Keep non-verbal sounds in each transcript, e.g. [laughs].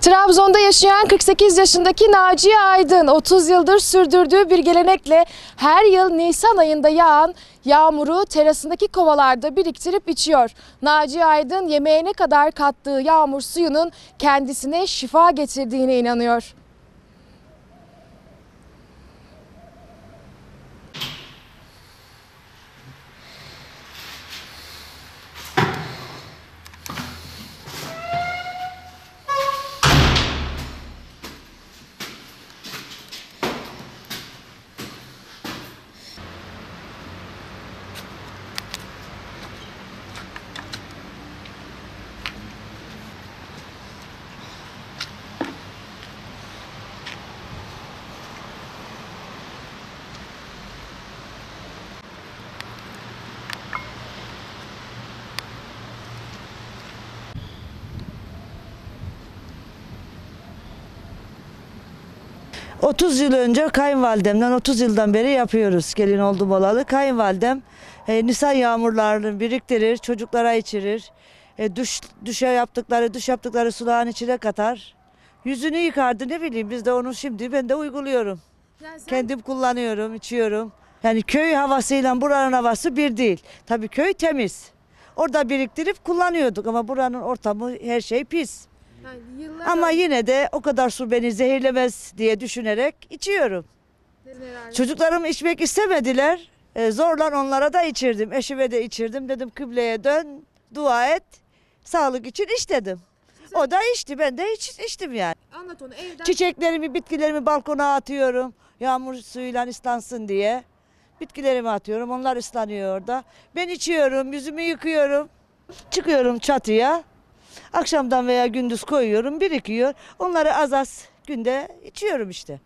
Trabzon'da yaşayan 48 yaşındaki Naciye Aydın 30 yıldır sürdürdüğü bir gelenekle her yıl Nisan ayında yağan yağmuru terasındaki kovalarda biriktirip içiyor. Naciye Aydın yemeğine kadar kattığı yağmur suyunun kendisine şifa getirdiğine inanıyor. 30 yıl önce kayınvalidemden 30 yıldan beri yapıyoruz gelin oldum olalı. Kayınvalidem e, Nisan yağmurlarını biriktirir, çocuklara içirir. E, duş, duşa yaptıkları, duş yaptıkları sulağın içine katar. Yüzünü yıkardı ne bileyim biz de onu şimdi ben de uyguluyorum. Kendim kullanıyorum, içiyorum. Yani köy havasıyla buranın havası bir değil. Tabii köy temiz. Orada biriktirip kullanıyorduk ama buranın ortamı her şey pis. Ama yine de o kadar su beni zehirlemez diye düşünerek içiyorum. Çocuklarım içmek istemediler. E, zorla onlara da içirdim. Eşime de içirdim. Dedim kıbleye dön, dua et. Sağlık için iç dedim. O da içti. Ben de iç, içtim yani. Anlat onu evden. Çiçeklerimi, bitkilerimi balkona atıyorum. Yağmur suyuyla ıslansın diye. Bitkilerimi atıyorum. Onlar ıslanıyor orada. Ben içiyorum, yüzümü yıkıyorum. Çıkıyorum çatıya. Akşamdan veya gündüz koyuyorum, birikiyor. Onları az az günde içiyorum işte.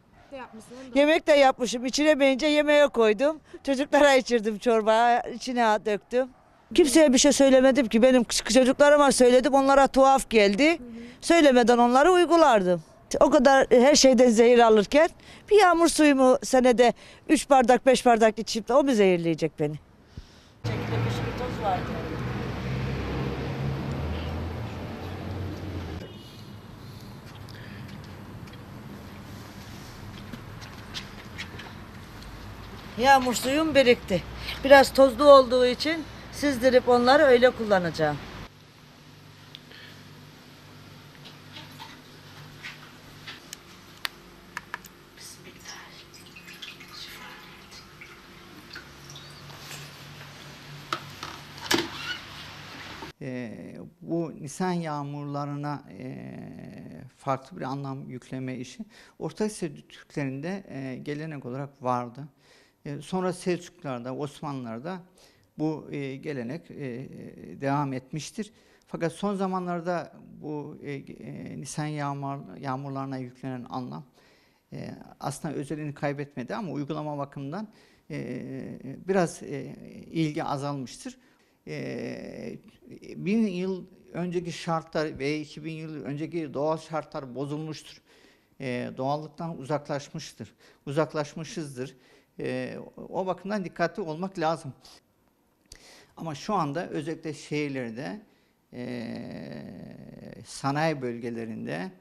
Yemek de yapmışım. İçiremeyince yemeğe koydum. Çocuklara içirdim çorba, içine döktüm. Kimseye bir şey söylemedim ki. Benim çocuklarıma söyledim. Onlara tuhaf geldi. Söylemeden onları uygulardım. O kadar her şeyden zehir alırken bir yağmur suyumu senede 3 bardak 5 bardak içip de o mu zehirleyecek beni? Yağmur suyum birikti. Biraz tozlu olduğu için sizdirip onları öyle kullanacağım. Ee, bu Nisan yağmurlarına e, farklı bir anlam yükleme işi Orta Asya Türklerinde e, gelenek olarak vardı. E, sonra Selçuklularda, Osmanlılarda bu e, gelenek e, e, devam etmiştir. Fakat son zamanlarda bu Nisan yağmur, yağmurlarına yüklenen anlam aslında özelliğini kaybetmedi ama uygulama bakımından biraz ilgi azalmıştır. Bin yıl önceki şartlar ve 2000 yıl önceki doğal şartlar bozulmuştur. Doğallıktan uzaklaşmıştır. Uzaklaşmışızdır. E, o bakımdan dikkatli olmak lazım. Ama şu anda özellikle şehirlerde, e, sanayi bölgelerinde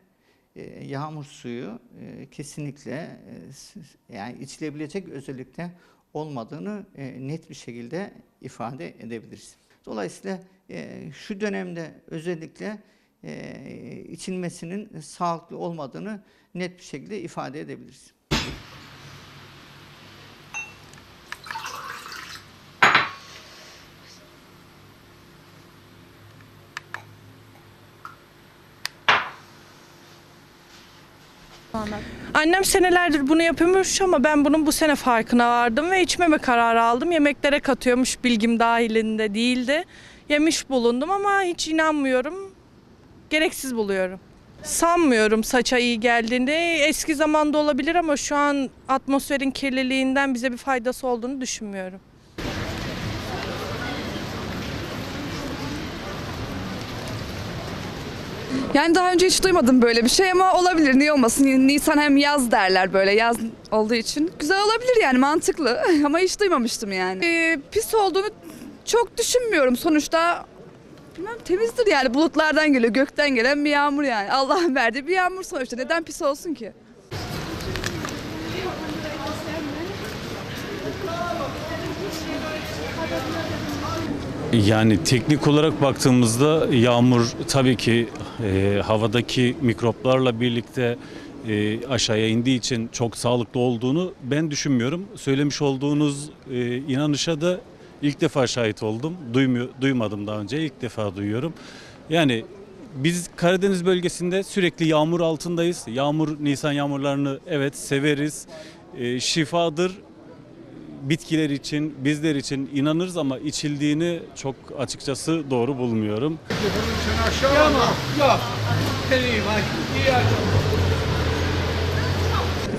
e, yağmur suyu e, kesinlikle yani içilebilecek özellikte olmadığını net bir şekilde ifade edebiliriz. Dolayısıyla şu dönemde özellikle içilmesinin sağlıklı olmadığını net bir şekilde ifade edebiliriz. Annem senelerdir bunu yapıyormuş ama ben bunun bu sene farkına vardım ve içmeme kararı aldım. Yemeklere katıyormuş bilgim dahilinde değildi. Yemiş bulundum ama hiç inanmıyorum. Gereksiz buluyorum. Sanmıyorum saça iyi geldiğini. Eski zamanda olabilir ama şu an atmosferin kirliliğinden bize bir faydası olduğunu düşünmüyorum. Yani daha önce hiç duymadım böyle bir şey ama olabilir. Niye olmasın? Nisan hem yaz derler böyle yaz olduğu için. Güzel olabilir yani mantıklı [laughs] ama hiç duymamıştım yani. Ee, pis olduğunu çok düşünmüyorum. Sonuçta Bilmem temizdir yani bulutlardan geliyor, gökten gelen bir yağmur yani. Allah'ın verdiği bir yağmur sonuçta. Neden pis olsun ki? Yani teknik olarak baktığımızda yağmur tabii ki e, havadaki mikroplarla birlikte e, aşağıya indiği için çok sağlıklı olduğunu ben düşünmüyorum. Söylemiş olduğunuz e, inanışa da ilk defa şahit oldum. Duymuyor, duymadım daha önce. ilk defa duyuyorum. Yani biz Karadeniz bölgesinde sürekli yağmur altındayız. Yağmur, Nisan yağmurlarını evet severiz. E, şifadır bitkiler için, bizler için inanırız ama içildiğini çok açıkçası doğru bulmuyorum.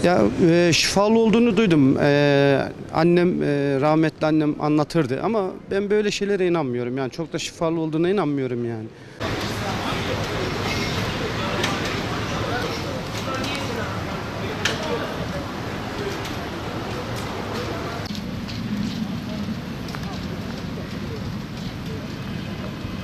Ya e, şifalı olduğunu duydum. E, annem e, rahmetli annem anlatırdı ama ben böyle şeylere inanmıyorum. Yani çok da şifalı olduğuna inanmıyorum yani.